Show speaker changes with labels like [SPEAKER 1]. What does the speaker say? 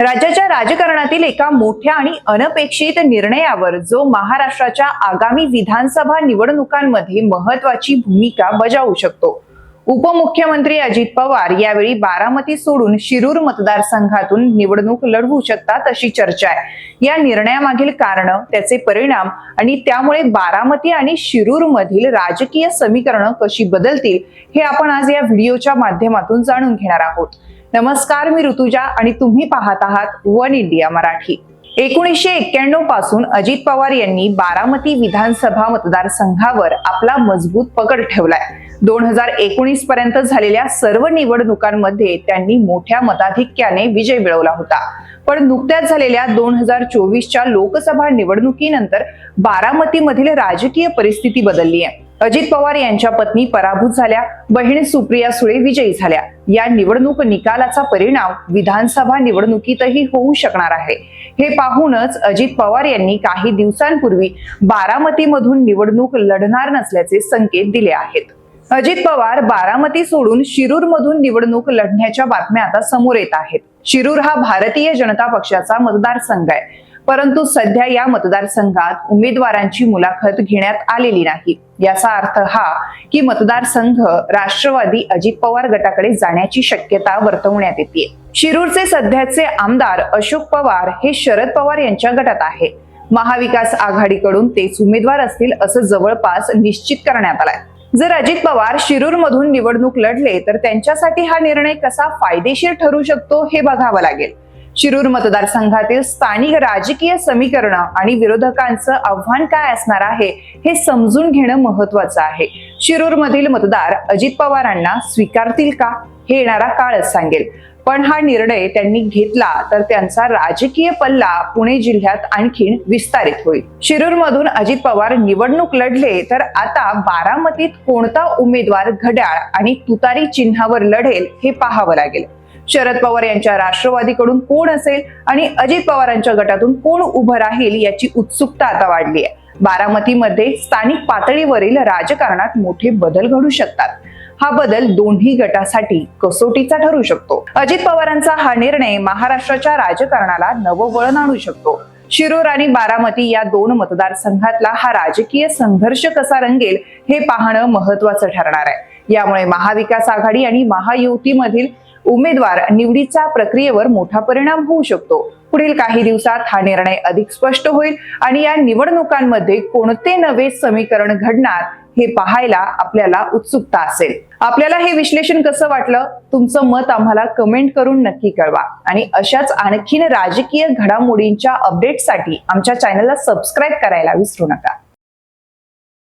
[SPEAKER 1] राज्याच्या राजकारणातील एका मोठ्या आणि अनपेक्षित निर्णयावर जो महाराष्ट्राच्या आगामी विधानसभा निवडणुकांमध्ये महत्वाची भूमिका बजावू शकतो. उपमुख्यमंत्री अजित पवार यावेळी बारामती सोडून शिरूर मतदारसंघातून निवडणूक लढवू शकतात अशी चर्चा आहे. या निर्णयामागील कारण त्याचे परिणाम आणि त्यामुळे बारामती आणि शिरूर मधील राजकीय समीकरणं कशी बदलतील हे आपण आज या व्हिडिओच्या माध्यमातून जाणून घेणार आहोत. नमस्कार मी ऋतुजा आणि तुम्ही पाहत आहात वन इंडिया मराठी. एकोणीसशे एक्क्याण्णवपासून अजित पवार यांनी बारामती विधानसभा मतदारसंघावर आपला मजबूत पकड ठेवलाय. दोन हजार एकोणीस पर्यंत झालेल्या सर्व निवडणुकांमध्ये त्यांनी मोठ्या मताधिक्याने विजय मिळवला होता. पण नुकत्याच झालेल्या दोन हजार चोवीसच्या लोकसभा निवडणुकीनंतर बारामतीमधील राजकीय परिस्थिती बदलली आहे. अजित पवार यांच्या पत्नी पराभूत झाल्या. बहीण सुप्रिया सुळे विजयी झाल्या. या निवडणूक निकालाचा परिणाम विधानसभा निवडणुकीतही होऊ शकणार आहे. हे पाहूनच अजित पवार यांनी काही दिवसांपूर्वी बारामतीमधून निवडणूक लढणार नसल्याचे संकेत दिले आहेत. अजित पवार बारामती सोडून शिरूर मधून निवडणूक लढण्याच्या बातम्या आता समोर येत आहेत. शिरूर हा भारतीय जनता पक्षाचा मतदारसंघ आहे. परंतु सध्या या मतदारसंघात उमेदवारांची मुलाखत घेण्यात आलेली नाही. याचा अर्थ हा की मतदारसंघ राष्ट्रवादी अजित पवार गटाकडे जाण्याची शक्यता वर्तवण्यात येते. शिरूरचे सध्याचे आमदार अशोक पवार हे शरद पवार यांच्या गटात आहे. महाविकास आघाडीकडून तेच उमेदवार असतील असं जवळपास निश्चित करण्यात आलाय. जर अजित पवार शिरूर मधून निवडणूक लढले तर त्यांच्यासाठी हा निर्णय कसा फायदेशीर ठरू शकतो हे बघावं लागेल. शिरूर मतदारसंघातील स्थानिक राजकीय समीकरण आणि विरोधकांचं आव्हान काय असणार आहे हे समजून घेणं महत्वाचं आहे. शिरूर मधील मतदार अजित पवारांना स्वीकारतील का? हे येणारा काळच सांगेल. पण हा निर्णय त्यांनी घेतला तर त्यांचा राजकीय पल्ला पुणे जिल्ह्यात आणखीन विस्तारित होईल. शिरूर मधून अजित पवार निवडणूक लढले तर आता बारामतीत कोणता उमेदवार घड्याळ आणि तुतारी चिन्हावर लढेल हे पाहावं लागेल. शरद पवार यांच्या राष्ट्रवादीकडून कोण असेल आणि अजित पवारांच्या गटातून कोण उभं राहील याची उत्सुकता आता वाढली आहे. बारामतीमध्ये स्थानिक पातळीवरील राजकारणात मोठे बदल घडू शकतात. हा बदल दोन्ही गटासाठी कसोटीचा ठरू शकतो. अजित पवारांचा हा निर्णय महाराष्ट्राच्या राजकारणाला नवं वळण आणू शकतो. शिरूर आणि बारामती या दोन मतदारसंघातला हा राजकीय संघर्ष कसा रंगेल हे पाहणं महत्वाचं ठरणार आहे. यामुळे महाविकास आघाडी आणि महायुतीमधील उमेदवार निवडीचा प्रक्रियेवर मोठा परिणाम होऊ शकतो. पुढील काही दिवसात हा निर्णय अधिक स्पष्ट होईल आणि या निवडणुकांमध्ये कोणते नवे समीकरण घडणार हे पाहायला आपल्याला उत्सुकता असेल. आपल्याला हे विश्लेषण कसं वाटलं? तुमचं मत आम्हाला कमेंट करून नक्की कळवा. आणि अशाच आणखीन राजकीय घडामोडींच्या अपडेटसाठी आमच्या चॅनलला सबस्क्राईब करायला विसरू नका.